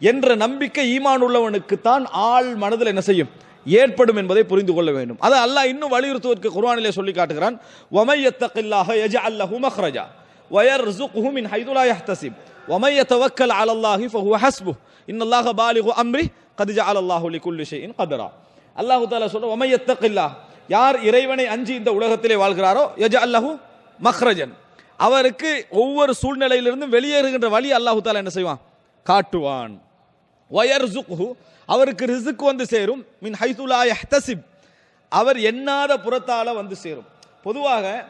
என்ற நம்பிக்கை ஈமான் உள்ளவனுக்கு தான் ஆள் மனதில் என்ன செய்யும்? ஏற்படும் என்பதை புரிந்து கொள்ள வேண்டும். அதை அல்லாஹ் இன்னும் வலியுறுத்துவதற்கு குர்வானிலே சொல்லி காட்டுகிறான் ஒமையத்தகில்லாக யஜ அல்லஹு மஹ்ரஜா வயர் ருசுக்ஹு மின் ஹைதுலா யஹ்தசிப் ஒமைய தவக்கல் அலல்லாஹி ஃபஹுவ ஹஸ்பு இன்னல்லாஹ அம்ரி கதிஜா அலல்லாஹு லி குல்லி கதரா அல்லாஹு தாலா சொல்ற ஒமையத்தகில்லா யார் இறைவனை அஞ்சு இந்த உலகத்திலே வாழ்கிறாரோ யஜ அல்லஹு மஹ்ரஜன். அவருக்கு ஒவ்வொரு சூழ்நிலையிலிருந்தும் வெளியேறுகின்ற வழி அல்லாஹு தாலா என்ன செய்வான்? காட்டுவான். வயர்சுக்ஹு அவருக்கு ரிசுக் வந்து சேரும். மின் ஹைதுலா யஹ்தசிப் அவர் எண்ணாத புறத்தால் வந்து சேரும். பொதுவாக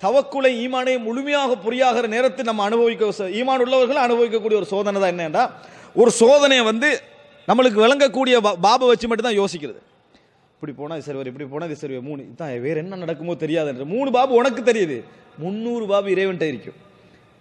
தவக்குலை ஈமானை முழுமையாக புரியாகிற நேரத்தில் நம்ம அனுபவிக்க ஈமான் உள்ளவர்கள் அனுபவிக்கக்கூடிய ஒரு சோதனை தான் என்னென்னா ஒரு சோதனையை வந்து நம்மளுக்கு விளங்கக்கூடிய பா- பாபை வச்சு மட்டும்தான் யோசிக்கிறது. இப்படி போனா இது சரி இப்படி போனால் இது சரி மூணு இதான் வேறு என்ன நடக்குமோ தெரியாதுன்ற மூணு பாபு உனக்கு தெரியுது. முந்நூறு பாபு இறைவன்கிட்ட இருக்கும்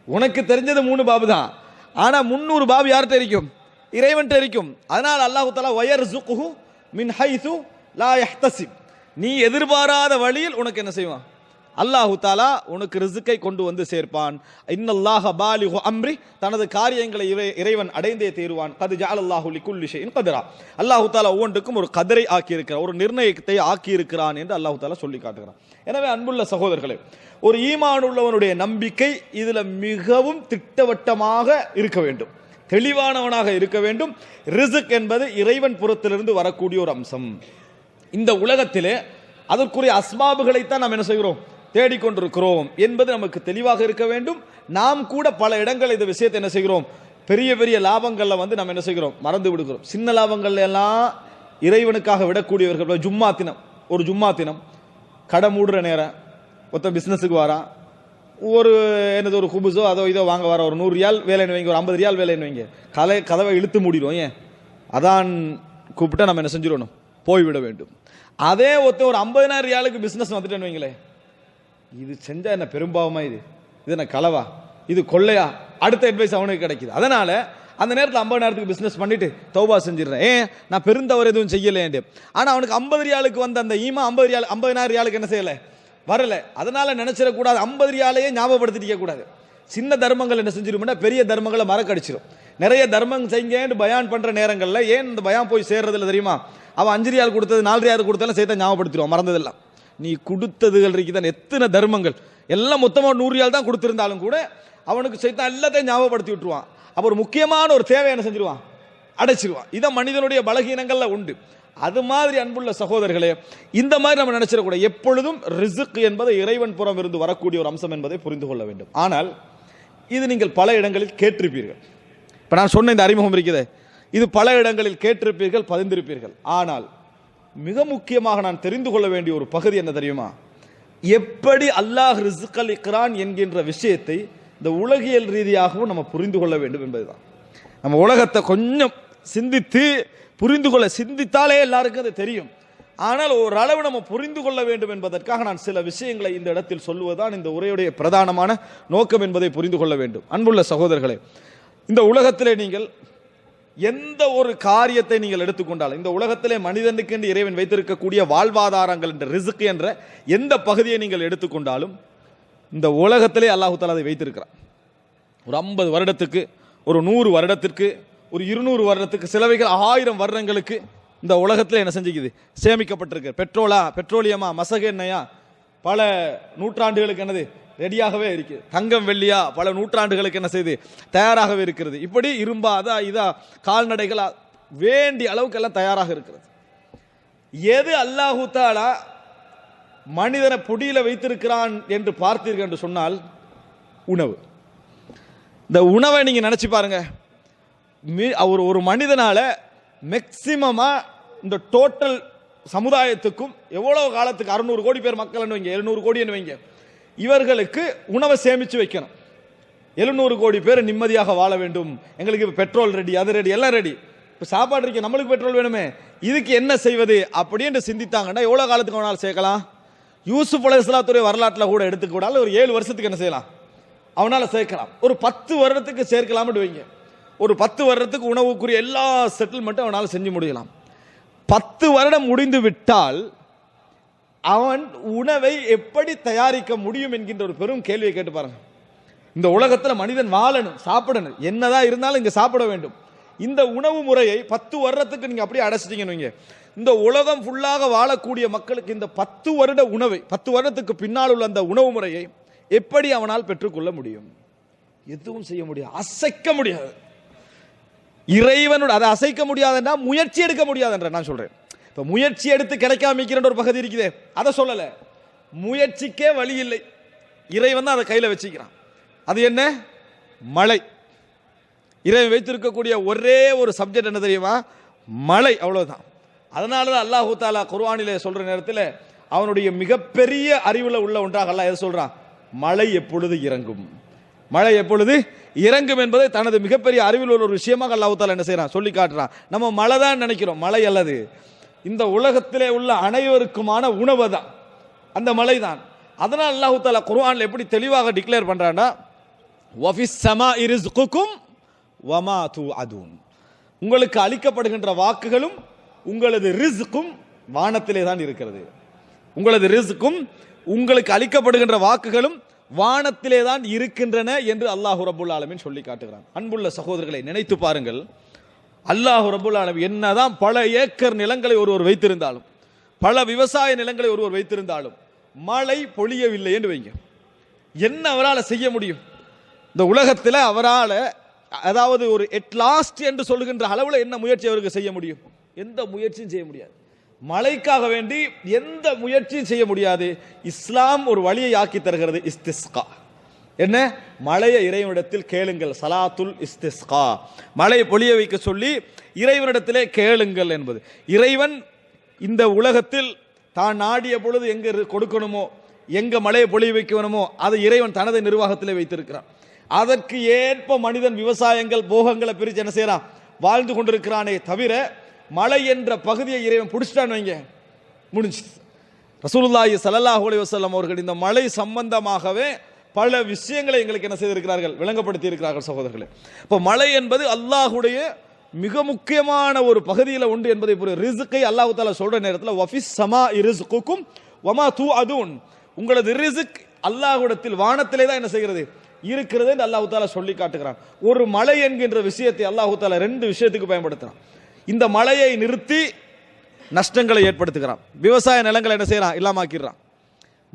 உனக்கு தெரிஞ்சது மூணு பாபு தான். ஆனால் முந்நூறு பாபு யார்கிட்ட இருக்கும் இறைவன் இருக்கும் அதனால் அல்லாஹு தலா வயர் ஜுக்குஹு மின் ஹைசு லா யஹ்தசிப். நீ எதிர்பாராத வழியில் உனக்கு என்ன செய்வான்? அல்லாஹு தாலா உனக்கு ரிசுக்கை கொண்டு வந்து சேர்ப்பான். இன்னல்லாஹ பாலிஹு அம்ரி தனது காரியங்களை இறை- இறைவன் அடைந்தே தீருவான். கது ஜஅலல்லாஹு லிகுல்லி விஷயம் கதிரா. அல்லாஹு தாலா ஒவ்வொன்றுக்கும் ஒரு கதிரை ஆக்கியிருக்கிறார் ஒரு நிர்ணயத்தை ஆக்கியிருக்கிறான் என்று அல்லாஹு தாலா சொல்லி காட்டுகிறான். எனவே அன்புள்ள சகோதரர்களே ஒரு ஈமான் உள்ளவனுடைய நம்பிக்கை இதில் மிகவும் திட்டவட்டமாக இருக்க வேண்டும். தெளிவானவனாக இருக்க வேண்டும். ரிசுக் என்பது இறைவன் புறத்திலிருந்து வரக்கூடிய ஒரு அம்சம். இந்த உலகத்திலே அதற்குரிய அஸ்பாபுகளைத்தான் நாம் என்ன செய்கிறோம்? தேடிக்கொண்டிருக்கிறோம் என்பது நமக்கு தெளிவாக இருக்க வேண்டும். நாம் கூட பல இடங்கள் இந்த விஷயத்தை என்ன செய்கிறோம்? பெரிய பெரிய லாபங்களில் வந்து நம்ம என்ன செய்கிறோம்? மறந்து விடுகிறோம். சின்ன லாபங்கள்ல எல்லாம் இறைவனுக்காக விடக்கூடியவர்கள். ஜும்மா தினம். ஒரு ஜும்மா தினம். கடை மூடுற நேரம். ஒருத்தன் பிஸ்னஸுக்கு வரான். ஒரு என்னது ஒரு குபுசோ அதோ இதோ வாங்க வர ஒரு நூறு ரியால் வேலைன்னு வைங்க ஒரு ஐம்பது ரியால் வேலைன்னு வைங்க. கலை கதவை இழுத்து மூடிடும் ஏன்? அதான் கூப்பிட்டா நம்ம என்ன செஞ்சிடணும்? போய்விட வேண்டும். அதே ஒருத்தன் ஒரு ஐம்பதினாயிரம் ரியாலுக்கு பிஸ்னஸ் வந்துட்டேன்னு வைங்களேன் இது செஞ்சால் என்ன பெரும்பாவமா இது? இது என்ன களவா இது கொள்ளையா? அடுத்த அட்வைஸ் அவனுக்கு கிடைக்குது. அதனால அந்த நேரத்தில் ஐம்பது நேரத்துக்கு பிஸ்னஸ் பண்ணிட்டு தௌபா செஞ்சிடுறேன். ஏன்? நான் பெருந்தவறு எதுவும் செய்யலேன் ஆனால் அவனுக்கு ஐம்பது ரியாலுக்கு வந்த அந்த ஈமா ஐம்பது ரியால் ஐம்பதினாயிரம் ரியாலுக்கு என்ன செய்யலை? வரல. அதனால நினைச்சிடக்கூடாது ஐம்பது ரியாலையே ஞாபகப்படுத்திட்டே கூடாது. சின்ன தர்மங்கள் என்ன செஞ்சிருமுன்னா பெரிய தர்மங்களை மறக்கடிச்சிடும் நிறைய தர்மம் செய்யன்னு பயான் பண்ற நேரங்களில் ஏன் இந்த பயான் போய் சேர்றதில்ல தெரியுமா? அவன் அஞ்சு ரியால் கொடுத்தது நாலு ரியால் கொடுத்தாலும் சேர்த்தா ஞாபகப்படுத்திடுவான். மறந்ததெல்லாம். நீ கொடுத்ததுகள் இருக்குதான் எத்தனை தர்மங்கள். எல்லாம் மொத்தமாக நூறு ரியால் தான் கொடுத்துருந்தாலும் கூட அவனுக்கு சைத்தான் எல்லாத்தையும் ஞாபகப்படுத்தி விட்டுருவான். அப்போ ஒரு முக்கியமான ஒரு தேவை என்ன செஞ்சிருவான்? அடைச்சிருவான். இதை மனிதனுடைய பலகீனங்களில் உண்டு. அது மாதிரி அன்புள்ள சகோதரர்களே இந்த மாதிரி நம்ம நினைச்சிடக்கூடாது. எப்பொழுதும் ரிசுக் என்பது இறைவன் புறம் இருந்து வரக்கூடிய ஒரு அம்சம் என்பதை புரிந்து கொள்ள வேண்டும். ஆனால் இது நீங்கள் பல இடங்களில் கேட்டிருப்பீர்கள். இப்போ நான் சொன்ன இந்த அறிமுகம் இருக்கிறதே இது பல இடங்களில் கேட்டிருப்பீர்கள் பதிந்திருப்பீர்கள். ஆனால் மிக முக்கியமாக நான் தெரிந்து கொள்ள வேண்டிய ஒரு பகுதி என்ன தெரியுமா? எப்படி அல்லாஹ் ரிசுக் அளிக்கிறான் என்கின்ற விஷயத்தை இந்த உலகியல் ரீதியாகவும் நம்ம புரிந்து கொள்ள வேண்டும் என்பதுதான். நம்ம உலகத்தை கொஞ்சம் சிந்தித்து புரிந்து கொள்ள சிந்தித்தாலே எல்லாருக்கும் அது தெரியும். ஆனால் ஓரளவு நம்ம புரிந்து கொள்ள வேண்டும் என்பதற்காக நான் சில விஷயங்களை இந்த இடத்தில் சொல்லுவதுதான் இந்த உரையுடைய பிரதானமான நோக்கம் என்பதை புரிந்து கொள்ள வேண்டும். அன்புள்ள சகோதரர்களே இந்த உலகத்திலே நீங்கள் எந்த ஒரு காரியத்தை நீங்கள் எடுத்துக்கொண்டாலும் இந்த உலகத்திலே மனிதனுக்கு என்று இறைவன் வைத்திருக்கக்கூடிய வாழ்வாதாரங்கள் என்ற ரிசுக்கு என்ற எந்த பகுதியை நீங்கள் எடுத்துக்கொண்டாலும் இந்த உலகத்திலே அல்லாஹு தாலா அதை வைத்திருக்கிறான். ஒரு ஐம்பது வருடத்துக்கு ஒரு நூறு வருடத்திற்கு ஒரு இருநூறு வருடத்துக்கு சிலவைகள் ஆயிரம் வருடங்களுக்கு இந்த உலகத்தில் என்ன செஞ்சுக்குது? சேமிக்கப்பட்டிருக்கு. பெட்ரோலா பெட்ரோலியமா மசகு எண்ணெயா? பல நூற்றாண்டுகளுக்கு என்னது? ரெடியாகவே இருக்குது தங்கம் வெள்ளியா? பல நூற்றாண்டுகளுக்கு என்ன செய்யுது தயாராகவே இருக்கிறது. இப்படி இரும்பா அதா இதா கால்நடைகளா? வேண்டிய அளவுக்கு எல்லாம் தயாராக இருக்கிறது. எது அல்லாஹு தாலா மனிதனை பொடியில் வைத்திருக்கிறான் என்று பார்த்தீர்கள் என்று சொன்னால் உணவு. இந்த உணவை நீங்கள் நினச்சி பாருங்கள் மீ- ஒரு ஒரு மேக்சிமமாக இந்த டோட்டல் சமுதாயத்துக்கும் எவ்வளோ காலத்துக்கு அறுநூறு கோடி பேர் மக்கள் வைங்க எழுநூறு கோடி வைங்க இவர்களுக்கு உணவை சேமித்து வைக்கணும். எழுநூறு கோடி பேர் நிம்மதியாக வாழ வேண்டும். எங்களுக்கு இப்போ பெட்ரோல் ரெடி அது ரெடி எல்லாம் ரெடி இப்போ சாப்பாடு இருக்கு நம்மளுக்கு பெட்ரோல் வேணுமே. இதுக்கு என்ன செய்வது அப்படின்னு சிந்தித்தாங்கன்னா எவ்வளோ காலத்துக்கு வேணாலும் சேர்க்கலாம். யூசுப் அலைஹிஸ்ஸலாத்துடைய வரலாற்றில் கூட எடுத்துக்கூடாது ஒரு ஏழு வருஷத்துக்கு என்ன செய்யலாம்? அவனால் சேர்க்கலாம். ஒரு பத்து வருடத்துக்கு சேர்க்கலாம்னு வைங்க. ஒரு பத்து வருடத்துக்கு உணவுக்குரிய எல்லா செட்டில்மெண்ட்டும் அவனால் செஞ்சு முடியலாம். பத்து வருடம் முடிந்து விட்டால் அவன் உணவை எப்படி தயாரிக்க முடியும் என்கின்ற ஒரு பெரும் கேள்வியை கேட்டு பாருங்க. இந்த உலகத்தில் மனிதன் வாழணும் சாப்பிடணும். என்னதான் இருந்தாலும் இங்கே சாப்பிட வேண்டும். இந்த உணவு முறையை பத்து வருடத்துக்கு நீங்கள் அப்படியே அடைச்சிட்டீங்கன்னு வைங்க. இந்த உலகம் ஃபுல்லாக வாழக்கூடிய மக்களுக்கு இந்த பத்து வருட உணவை பத்து வருடத்துக்கு பின்னால் உள்ள அந்த உணவு முறையை எப்படி அவனால் பெற்றுக்கொள்ள முடியும்? எதுவும் செய்ய முடியாது. அசைக்க முடியாது. இறைவனோட அதை அசைக்க முடியாதுன்னா முயற்சி எடுக்க முடியாதுன்ற நான் சொல்றேன். இப்போ முயற்சி எடுத்து கிடைக்காம ஒரு பகுதி இருக்குதே அதை சொல்லலை. முயற்சிக்கே வழி இல்லை. இறைவன் தான் அதை கையில் வச்சுக்கிறான். அது என்ன? மழை. இறைவன் வைத்திருக்கக்கூடிய ஒரே ஒரு சப்ஜெக்ட் என்ன தெரியுமா? மழை அவ்வளவுதான். அதனால தான் அல்லாஹு தாலா குர்வானிலே சொல்ற நேரத்தில் அவனுடைய மிகப்பெரிய அறிவுல உள்ள ஒன்றாக அல்லாஹ் எதை சொல்றான்? மழை எப்பொழுது இறங்கும்? மழை எப்பொழுது இறங்கும் என்பதை தனது மிகப்பெரிய அறிவில் உள்ள ஒரு விஷயமாக அல்லாஹால என்ன செய்கிறான் சொல்லி காட்டுறான். நம்ம மழை தான் நினைக்கிறோம். மழை அல்லது இந்த உலகத்திலே உள்ள அனைவருக்குமான உணவு தான் அந்த மழை தான். அதனால் அல்லாஹு தாலா குர்ஆன்ல எப்படி தெளிவாக டிக்ளேர் பண்ணுறான்னா வஃபிஸ் சமா இரிஸ்குக்கும் வமா தூ உங்களுக்கு அளிக்கப்படுகின்ற வாக்குகளும் உங்களது ரிஸ்க்கும் வானத்திலே தான் இருக்கிறது. உங்களது ரிஸ்க்கும் உங்களுக்கு அளிக்கப்படுகின்ற வாக்குகளும் வானத்திலே தான் இருக்கின்றன என்று அல்லாஹு ரபுல் ஆலமின் சொல்லி காட்டுகிறான். அன்புள்ள சகோதரர்களை நினைத்து பாருங்கள். அல்லாஹு ரபுல் ஆலமீன் என்னதான் பல ஏக்கர் நிலங்களை ஒருவர் வைத்திருந்தாலும் பல விவசாய நிலங்களை ஒருவர் வைத்திருந்தாலும் மழை பொழியவில்லை என்று வைங்க. என்ன அவரால் செய்ய முடியும்? இந்த உலகத்தில் அவரால் அதாவது ஒரு எட் லாஸ்ட் என்று சொல்லுகின்ற அளவில் என்ன முயற்சி அவருக்கு செய்ய முடியும்? எந்த முயற்சியும் செய்ய முடியாது. மழைக்காக வேண்டி எந்த முயற்சியும் செய்ய முடியாது. இஸ்லாம் ஒரு வழியை ஆக்கி தருகிறது இஸ்திஸ்கா. என்ன? மழையை இறைவனிடத்தில் கேளுங்கள் சலாத்துல் இஸ்திஸ்கா. மழையை பொழிய வைக்க சொல்லி இறைவனிடத்திலே கேளுங்கள் என்பது. இறைவன் இந்த உலகத்தில் தான் நாடிய பொழுது எங்க கொடுக்கணுமோ எங்க மழையை பொழிய வைக்கணுமோ அதை இறைவன் தனது நிர்வாகத்திலே வைத்திருக்கிறான். அதற்கு ஏற்ப மனிதன் விவசாயங்கள் போகங்களை பிரித்து என்ன செய்யறான்? வாழ்ந்து கொண்டிருக்கிறானே தவிர மலை என்ற பகுதியை இறைவன் பிடிச்சிட்டான்னு வைங்க. முடிஞ்சு ரசூலுல்லாஹி சல்லாஹ் அலைஹி வஸல்லம் அவர்கள் இந்த மலை சம்பந்தமாகவே பல விஷயங்களை எங்களுக்கு என்ன செய்திருக்கிறார்கள்? விளங்கப்படுத்தி இருக்கிறார்கள் சகோதரர்களே. இப்போ மலை என்பது அல்லாஹுடைய மிக முக்கியமான ஒரு பகுதியில் உண்டு என்பதை புரிய ரிசுக்கை அல்லாஹு தாலா சொல்ற நேரத்தில் வஃபிஸ் சமா இரிஸ்குக்கும் வமா தூ அதுன் உங்களது ரிசுக் அல்லாஹுடத்தில் வானத்திலே தான் என்ன செய்கிறது? இருக்கிறது என்று அல்லாஹு தாலா சொல்லி காட்டுகிறான். ஒரு மலை என்கின்ற விஷயத்தை அல்லாஹு தாலா ரெண்டு விஷயத்துக்கு பயன்படுத்துறான். இந்த மழையை நிறுத்தி நஷ்டங்களை ஏற்படுத்துகிறான். விவசாய நிலங்களை என்ன செய்யறான் இல்லாமாக்கிறான்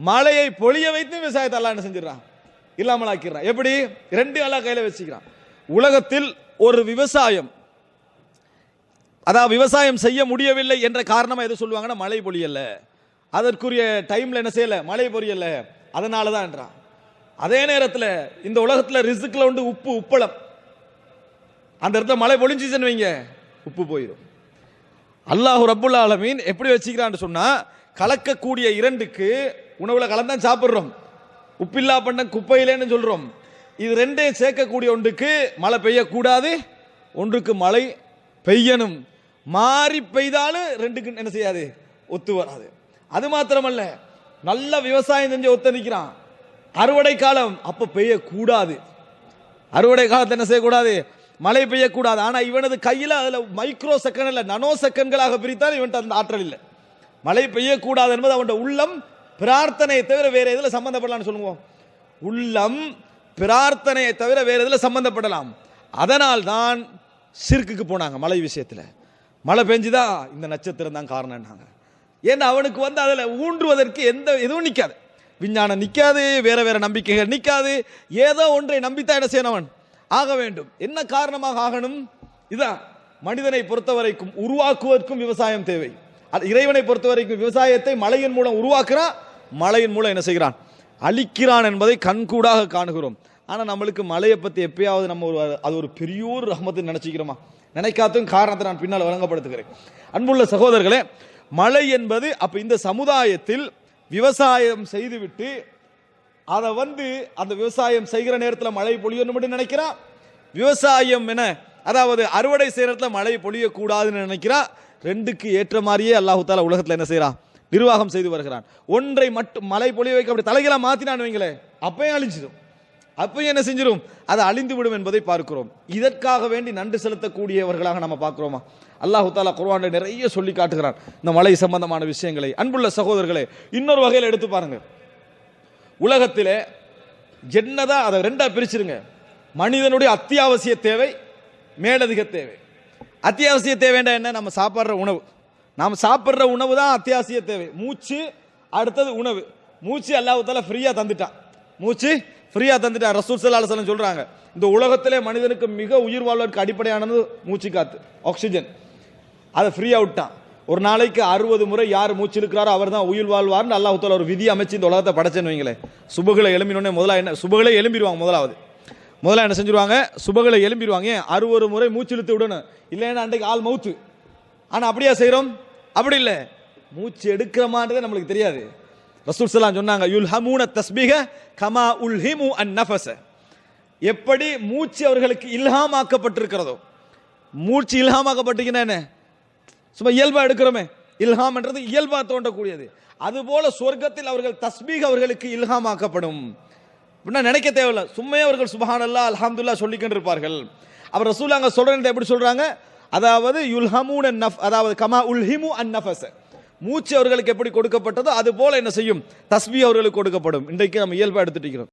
மழையை பொழிய வைத்து விவசாயத்தை எல்லாம் என்ன செஞ்சிடறான்? இல்லாமலாக்கிறான் ஆக்கிடுறான் எப்படி? ரெண்டு எல்லாம் கையில் வச்சுக்கிறான். உலகத்தில் ஒரு விவசாயம் அதாவது விவசாயம் செய்ய முடியவில்லை என்ற காரணமாக எது சொல்லுவாங்கன்னா மழை பொழியல. அதற்குரிய டைம்ல என்ன செய்யல? மழை பொரியல அதனால தான் என்றான். அதே நேரத்தில் இந்த உலகத்தில் ரிசுக்கில் உண்டு உப்பு உப்பளம். அந்த இடத்துல மழை பொழிஞ்சிச்சுன்னு வைங்க. உப்பு போயிடும் அல்லாஹு ரப்புல் ஆலமீன் எப்படி வச்சுக்கிறான்னு சொன்னால் கலக்கக்கூடிய இரண்டுக்கு உணவில் கலந்தான் சாப்பிட்றோம். உப்பில்லா பண்ண குப்பையிலேன்னு சொல்கிறோம் இது ரெண்டையும் சேர்க்கக்கூடிய ஒன்றுக்கு மழை பெய்யக்கூடாது ஒன்றுக்கு மழை பெய்யணும். மாறி பெய்தாலும் ரெண்டுக்கு என்ன செய்யாது? ஒத்து வராது. அது மாத்திரமல்ல நல்ல விவசாயம் செஞ்சு ஒத்து நிற்கிறான் அறுவடை காலம் அப்போ பெய்யக்கூடாது. அறுவடை காலத்தை என்ன செய்யக்கூடாது? மழை பெய்யக்கூடாது. ஆனால் இவனது கையில் அதில் மைக்ரோ செகண்ட் இல்லை நனோ செகண்ட்களாக பிரித்தால் இவன்ட்டு அந்த ஆற்றல் இல்லை. மழை பெய்யக்கூடாது என்பது அவன் உள்ளம் பிரார்த்தனையை தவிர வேறு எதில் சம்பந்தப்படலாம்னு சொல்லுவோம்? உள்ளம் பிரார்த்தனையை தவிர வேறு எதில் சம்பந்தப்படலாம்? அதனால் தான் சிறுக்குக்கு போனாங்க மழை விஷயத்தில். மழை பெஞ்சுதா? இந்த நட்சத்திரம் தான் காரணம்னாங்க ஏன்னா அவனுக்கு வந்து அதில் ஊன்றுவதற்கு எந்த எதுவும் நிற்காது விஞ்ஞானம் நிற்காது வேறு வேறு நம்பிக்கைகள் நிற்காது ஏதோ ஒன்றை நம்பித்தான் என்ன செய்யணும் அவன்? ஆக வேண்டும். என்ன காரணமாக ஆகணும்? இதான். மனிதனை பொறுத்தவரைக்கும் உருவாக்குவதற்கும் விவசாயம் தேவை. அது இறைவனை பொறுத்தவரைக்கும் விவசாயத்தை மழையின் மூலம் உருவாக்குறான் மழையின் மூலம் என்ன செய்கிறான்? அழிக்கிறான் என்பதை கண்கூடாக காணுகிறோம். ஆனால் நம்மளுக்கு மழையை பற்றி எப்பயாவது நம்ம ஒரு அது ஒரு பெரியோர் ரஹமத்து நினைச்சிக்கிறோமா? நினைக்காத்தும் காரணத்தை நான் பின்னால் வழங்கப்படுத்துகிறேன். அன்புள்ள சகோதரர்களே மழை என்பது அப்போ இந்த சமுதாயத்தில் விவசாயம் செய்துவிட்டு அதை வந்து அந்த விவசாயம் செய்கிற நேரத்தில் மழை பொழியணும் நினைக்கிறான் விவசாயம் என அதாவது அறுவடை செய்கிற நேரத்தில் மழை பொழியக்கூடாதுன்னு நினைக்கிறான் ரெண்டுக்கு ஏற்ற மாதிரியே அல்லாஹு தாலா உலகத்தில் என்ன செய்கிறான் நிர்வாகம் செய்து வருகிறான். ஒன்றை மட்டும் மழை பொழிய வைக்க அப்படி தலைகளை மாற்றினான் வைங்களேன் அப்பயும் அழிஞ்சிடும் அப்பயும் என்ன செஞ்சிடும் அது அழிந்து விடும் என்பதை பார்க்கிறோம். இதற்காக வேண்டி நன்றி செலுத்தக்கூடியவர்களாக நம்ம பார்க்கிறோமா? அல்லாஹு தாலா குர்ஆன்ல நிறைய சொல்லி காட்டுகிறான். இந்த மழை சம்பந்தமான விஷயங்களை. அன்புள்ள சகோதரர்களே இன்னொரு வகையில் எடுத்து பாருங்கள் உலகத்திலே என்னதான் அதை ரெண்டாக பிரிச்சிருங்க. மனிதனுடைய அத்தியாவசிய தேவை மேலதிக தேவை. அத்தியாவசிய தேவைண்டா என்ன? நம்ம சாப்பிட்ற உணவு. நாம் சாப்பிட்ற உணவு தான் அத்தியாவசிய தேவை. மூச்சு அடுத்தது உணவு. மூச்சு அல்லாஹ்வுத்தால ஃப்ரீயாக தந்துட்டான் மூச்சு ஃப்ரீயாக தந்துட்டான் ரசூல் சல்லா அலுவலம் சொல்கிறாங்க இந்த உலகத்திலே மனிதனுக்கு மிக உயிர் வாழ்வதற்கு அடிப்படையானது மூச்சு காத்து ஆக்சிஜன் அதை ஃப்ரீயாக விட்டான். ஒரு நாளைக்கு அறுபது முறை யார் மூச்சு இருக்கிறாரோ அவர் தான் உயிர் வாழ்வார்னு அல்லாஹ் ஒரு விதி அமைச்சு இந்த உலகத்தை படைச்சேன்னு வைங்களேன். சுபகளை எழும்பினோடனே முதலாக என்ன சுபகளை எழும்பிடுவாங்க முதலாவது. முதல்ல என்ன செஞ்சிருவாங்க? சுபகளை எழும்பிடுவாங்க. ஏன்? அறுபது முறை மூச்சு இழுத்து விடணும். இல்லைன்னா அன்றைக்கு ஆள் மவுத்து. ஆனால் அப்படியா செய்கிறோம் அப்படி இல்லை. மூச்சு எடுக்கிறமான்றதே நம்மளுக்கு தெரியாது. ரசூல் சலாம் சொன்னாங்க யுல் ஹமூன தஸ்பீக கமா உல்ஹிமு அன் நஃபஸ. எப்படி மூச்சு அவர்களுக்கு இல்ஹாமாக்கப்பட்டிருக்கிறதோ மூச்சு இல்ஹாமாக்கப்பட்டிருக்குன்னா என்ன? சும்மா இயல்பா எடுக்கிறோமே. இல்ஹாம்ன்றது இயல்பா தோன்றக்கூடியது. அதுபோல சொர்க்கத்தில் அவர்கள் தஸ்பீக் அவர்களுக்கு இல்ஹாமாக்கப்படும். அப்படின்னா நினைக்க தேவையில்ல. சும்மையே அவர்கள் சுபஹானல்லா அல்ஹம்துல்லா சொல்லிக்கிட்டு இருப்பார்கள் அவர் அங்கே சொல்றது எப்படி சொல்றாங்க? அதாவது யுல்ஹமூன் நஃப் அதாவது கமா உல்ஹிமு அன் நஃபஸ். மூச்சு அவர்களுக்கு எப்படி கொடுக்கப்பட்டதோ அது போல என்ன செய்யும்? தஸ்மி அவர்களுக்கு கொடுக்கப்படும். இன்றைக்கு நம்ம இயல்பாக எடுத்துட்டு இருக்கிறோம்.